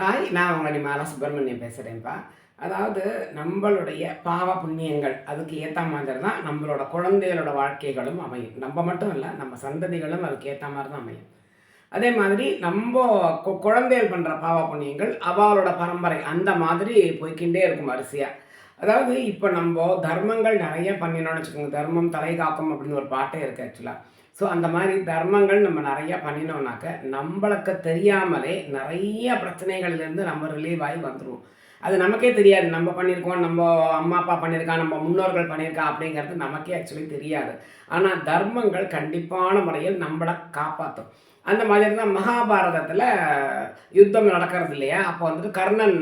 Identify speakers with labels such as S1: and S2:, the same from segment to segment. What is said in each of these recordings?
S1: தாய் நான் உங்களுடைய மாலா சுப்பிரமணியம் பேசுகிறேன்ப்பா அதாவது நம்மளுடைய பாவ புண்ணியங்கள் அதுக்கு ஏற்ற மாதிரி தான் நம்மளோட குழந்தைகளோட வாழ்க்கைகளும் அமையும். நம்ம மட்டும் இல்லை நம்ம சந்ததிகளும் அதுக்கு ஏற்ற மாதிரி தான் அமையும். அதே மாதிரி நம்ம கொ குழந்தைகள் பண்ணுற பாவ புண்ணியங்கள் அவளோட பரம்பரை அந்த மாதிரி போய்க்கிண்டே இருக்கும் வரிசையாக அதாவது இப்போ நம்ம தர்மங்கள் நிறைய பண்ணினோம்னு வச்சுக்கோங்க. தர்மம் தலை காக்கும் அப்படின்னு ஒரு பாட்டே இருக்குது ஆக்சுவலாக ஸோ அந்த மாதிரி தர்மங்கள் நம்ம நிறைய பண்ணினோம்னாக்க நம்மளுக்கு தெரியாமலே நிறைய பிரச்சனைகள்லேருந்து நம்ம ரிலீவ் ஆகி வந்துடுவோம் அது நமக்கே தெரியாது. நம்ம பண்ணியிருக்கோம் நம்ம அம்மா அப்பா பண்ணியிருக்கா நம்ம முன்னோர்கள் பண்ணியிருக்கா அப்படிங்கிறது நமக்கே ஆக்சுவலி தெரியாது. ஆனால் தர்மங்கள் கண்டிப்பான முறையில் நம்மளை காப்பாற்றும் அந்த மாதிரி தான் மகாபாரதத்தில் யுத்தம் நடக்கிறது இல்லையா? அப்போ வந்துட்டு கர்ணன்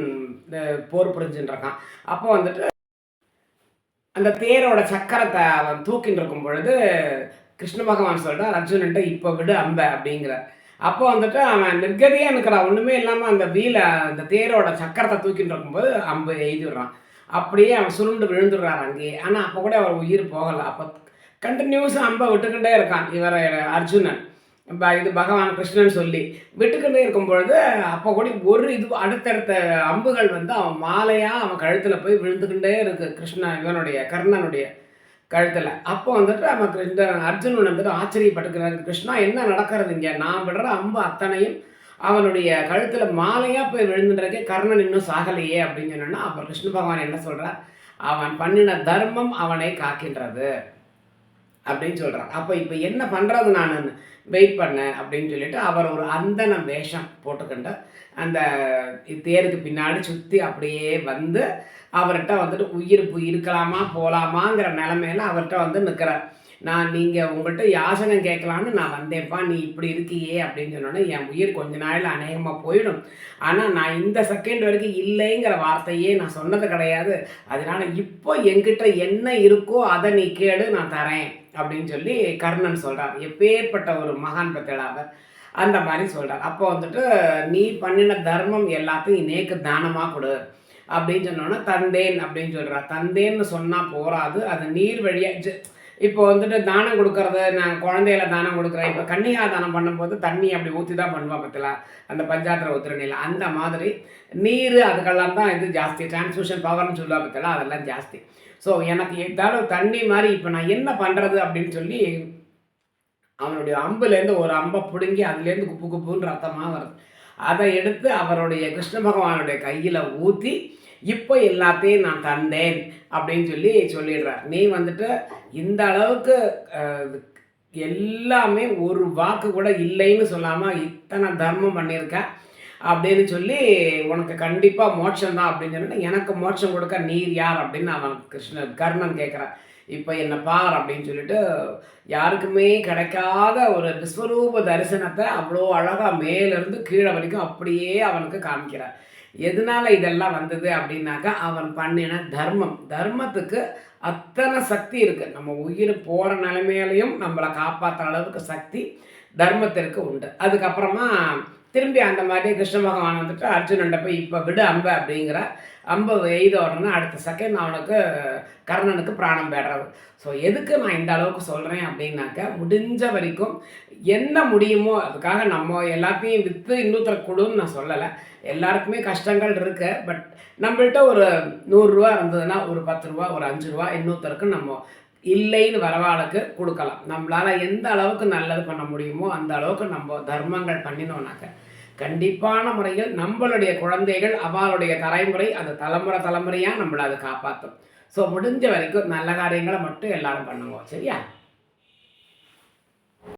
S1: போர் புரிஞ்சுட்டுருக்கான் அப்போ வந்துட்டு அந்த தேரோட சக்கரத்தை அவன் தூக்கின்னு இருக்கும் பொழுது கிருஷ்ண பகவான் சொல்கிறார் அர்ஜுனன்ட்ட இப்போ விடு அம்ப அப்படிங்கிற. அப்போ வந்துட்டு அவன் நிர்கதியாக இருக்கிறான். ஒன்றுமே இல்லாமல் அந்த வீலை அந்த தேரோட சக்கரத்தை தூக்கிட்டு இருக்கும்போது அம்பு எய்திடுறான். அப்படியே அவன் சுருண்டு விழுந்துடுறாரு அங்கேயே. ஆனால் அப்போ கூட அவர் உயிர் போகலை. அப்போ கண்டினியூஸாக அம்பை விட்டுக்கிட்டே இருக்கான் இவர் அர்ஜுனன். ப- இது பகவான் கிருஷ்ணன் சொல்லி விட்டுக்கிட்டே இருக்கும் பொழுது அப்போ கூட ஒரு இது அடுத்தடுத்த அம்புகள் வந்து அவன் மாலையாக அவன் கழுத்தில் போய் விழுந்துக்கிட்டே இருக்கு. கிருஷ்ண இவனுடைய கர்ணனுடைய கழுத்தில். அப்போ வந்துட்டு நம்ம இந்த அர்ஜுனன் வந்துட்டு ஆச்சரியப்பட்டுக்கிறாரு கிருஷ்ணா என்ன நடக்கிறது இங்கே? நான் விடுற அம்பு அத்தனையும் அவனுடைய கழுத்தில் மாலையாக போய் விழுந்துன்றக்கே கர்ணன் இன்னும் சாகலையே அப்படின்னு சொன்னோன்னா அப்போ கிருஷ்ண பகவான் என்ன சொல்கிறார் அவன் பண்ணின தர்மம் அவனை காக்கின்றது. அப்படின்னு சொல்கிறான் அப்போ இப்போ என்ன பண்ணுறது நான்? வெயிட் பண்ணேன் அப்படின்னு சொல்லிட்டு அவர் ஒரு அந்தன வேஷம் போட்டுக்கிண்டு அந்த தேருக்கு பின்னாடி சுற்றி அப்படியே வந்து அவர்கிட்ட வந்துட்டு உயிர் இருக்கலாமா போகலாமாங்கிற நிலமையில அவர்கிட்ட வந்து நிற்கிறார் நான் நீங்கள் உங்கள்கிட்ட யாசனம் கேட்கலான்னு நான் வந்தேன்ப்பா நீ இப்படி இருக்கியே அப்படின்னு சொன்னோன்னே என் உயிர் கொஞ்ச நாளில் அநேகமாக போயிடும். ஆனால் நான் இந்த செகண்ட் வரைக்கும் இல்லைங்கிற வார்த்தையே நான் சொன்னது கிடையாது. அதனால இப்போ என்கிட்ட என்ன இருக்கோ அதை நீ கேடு நான் தரேன். அப்படின்னு சொல்லி கர்ணன் சொல்கிறார் எப்பேற்பட்ட ஒரு மகான் பத்தியலாவர் அந்த மாதிரி சொல்கிறார் அப்போ வந்துட்டு நீ பண்ணின தர்மம் எல்லாத்தையும் நேக்கு தானமாக கொடு அப்படின்னு சொன்னோன்னா தந்தேன் அப்படின்னு சொல்கிறார் தந்தேன்னு சொன்னால் போராது அது நீர் வழியாக இப்போ வந்துட்டு தானம் கொடுக்கறது நான் குழந்தையில தானம் கொடுக்குறேன். இப்போ கன்னிகா தானம் பண்ணும்போது தண்ணி அப்படி ஊற்றி தான் பண்ணுவா பத்தில? அந்த பஞ்சாத்திர உத்திரணியில் அந்த மாதிரி நீர் அதுக்கெல்லாம் தான் இது ஜாஸ்தி. டிரான்ஸ்மிஷன் பவர்னு சொல்லுவா பத்தில? அதெல்லாம் ஜாஸ்தி. ஸோ எனக்கு ஏதாவது தண்ணி மாதிரி இப்போ நான் என்ன பண்ணுறது அப்படின்னு சொல்லி அவனுடைய அம்புலேருந்து ஒரு அம்பை பிடுங்கி அதுலேருந்து குப்பு குப்புன்னு ரத்தமாக வருது. அதை எடுத்து அவருடைய கிருஷ்ண பகவானுடைய கையில் ஊற்றி இப்போ எல்லாத்தையும் நான் தந்தேன் அப்படின்னு சொல்லி சொல்லிடுறார். நீ வந்துட்டு இந்த அளவுக்கு எல்லாமே ஒரு வாக்கு கூட இல்லைன்னு சொல்லாமல் இத்தனை தர்மம் பண்ணியிருக்கேன் அப்படின்னு சொல்லி உனக்கு கண்டிப்பாக மோட்சம் தான் அப்படின்னு சொல்லிட்டு எனக்கு மோட்சம் கொடுக்க நீர் யார் அப்படின்னு அவன் கிருஷ்ணன் கர்ணன் கேட்குறான் இப்போ என்ன பார் அப்படின்னு சொல்லிட்டு யாருக்குமே கிடைக்காத ஒரு விஸ்வரூப தரிசனத்தை அவ்வளோ அழகாக மேலேருந்து கீழே வரைக்கும் அப்படியே அவனுக்கு காமிக்கிறார். எதனால இதெல்லாம் வந்தது அப்படின்னாக்கா அவன் பண்ணின தர்மம். தர்மத்துக்கு அத்தனை சக்தி இருக்குது நம்ம உயிர் போகிற நிலைமையிலையும் நம்மளை காப்பாற்றுற அளவுக்கு சக்தி தர்மத்திற்கு உண்டு. அதுக்கப்புறமா திரும்பி அந்த மாதிரி கிருஷ்ண பகவான் வந்துட்டு அர்ஜுனன்ட்ட போய் இப்போ விடு அம்பை அப்படிங்கிற அம்பை எய்த உடனே அடுத்த செகண்ட் அவனுக்கு கர்ணனுக்கு பிராணம் பெறது ஸோ எதுக்கு நான் இந்த அளவுக்கு சொல்கிறேன் அப்படின்னாக்க முடிஞ்ச வரைக்கும் என்ன முடியுமோ அதுக்காக நம்ம எல்லாத்தையும் விற்று இன்னொருத்தர் கொடுன்னு நான் சொல்லலை. எல்லாருக்குமே கஷ்டங்கள் இருக்கு. பட் நம்மள்கிட்ட ஒரு நூறுரூவா இருந்ததுன்னா ஒரு பத்து ரூபா ஒரு அஞ்சு ரூபா இன்னொருத்தருக்கு நம்ம இல்லைன்னு வரவாளுக்கு கொடுக்கலாம். நம்மளால் எந்த அளவுக்கு நல்லது பண்ண முடியுமோ அந்த அளவுக்கு நம்ம தர்மங்கள் பண்ணினோம்னாக்க கண்டிப்பான முறையில் நம்மளுடைய குழந்தைகள் அவளுடைய தலைமுறை அந்த தலைமுறை தலைமுறையாக நம்மளை அதை காப்பாற்றும் ஸோ முடிஞ்ச வரைக்கும் நல்ல காரியங்களை மட்டும் எல்லாரும் பண்ணுவோம். சரியா?